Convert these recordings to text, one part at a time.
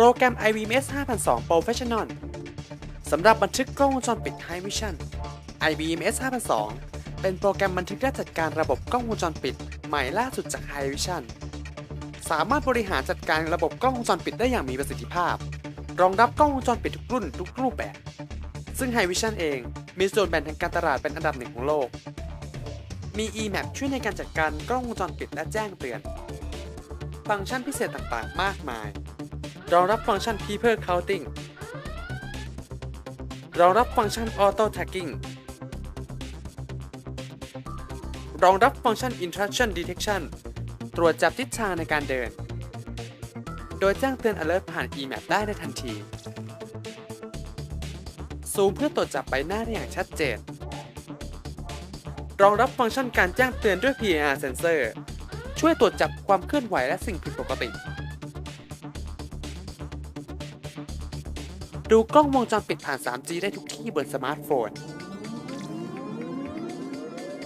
โปรแกรม IBMS 5002 Professional สำหรับบันทึกกล้องวงจรปิด High Vision IBMS 5002 เป็นโปรแกรมบันทึกและจัดการระบบกล้องวงจรปิด ใหม่ล่าสุดจาก High Vision สามารถบริหารจัดการระบบกล้องวงจรปิดได้อย่างมีประสิทธิภาพ รองรับกล้องวงจรปิดทุกรุ่นทุกรูปแบบ ซึ่ง High Vision เองมีส่วนแบ่งทางการตลาดเป็นอันดับหนึ่งของโลก มี eMap ช่วยในการจัดการกล้องวงจรปิดและแจ้งเตือน ฟังก์ชันพิเศษต่างๆ มากมาย รองรับฟังก์ชัน People Counting รองรับฟังก์ชัน Auto Tagging รองรับฟังก์ชัน Intrusion Detection ตรวจจับทิศทางในการเดิน โดยแจ้งเตือน alert ผ่าน eMap ได้ในทันที ซูมเพื่อตรวจจับใบหน้าได้อย่างชัดเจน รองรับฟังก์ชันการแจ้งเตือนด้วย PIR sensor ช่วยตรวจจับความเคลื่อนไหวและสิ่งผิดปกติ ดูกล้องวงจรปิดผ่าน 3G ได้ทุกที่บนสมาร์ทโฟน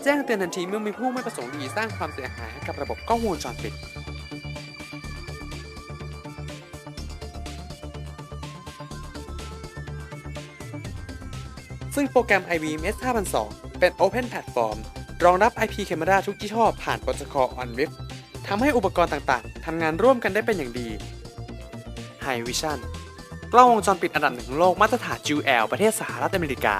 แจ้งเตือนทันทีเมื่อมีผู้ไม่ประสงค์ดีสร้างความเสียหายให้กับระบบกล้องวงจรปิด ซึ่งโปรแกรม IBMS 5002เป็น Open Platform รองรับ IP Camera ทุกยี่ห้อผ่านโปรโตคอล OnWeb ทำให้อุปกรณ์ต่างๆ ทำงานร่วมกันได้เป็นอย่างดี High Vision กล้องวงจรปิดอันดับหนึ่งของโลกมาตรฐาน GL ประเทศสหรัฐอเมริกา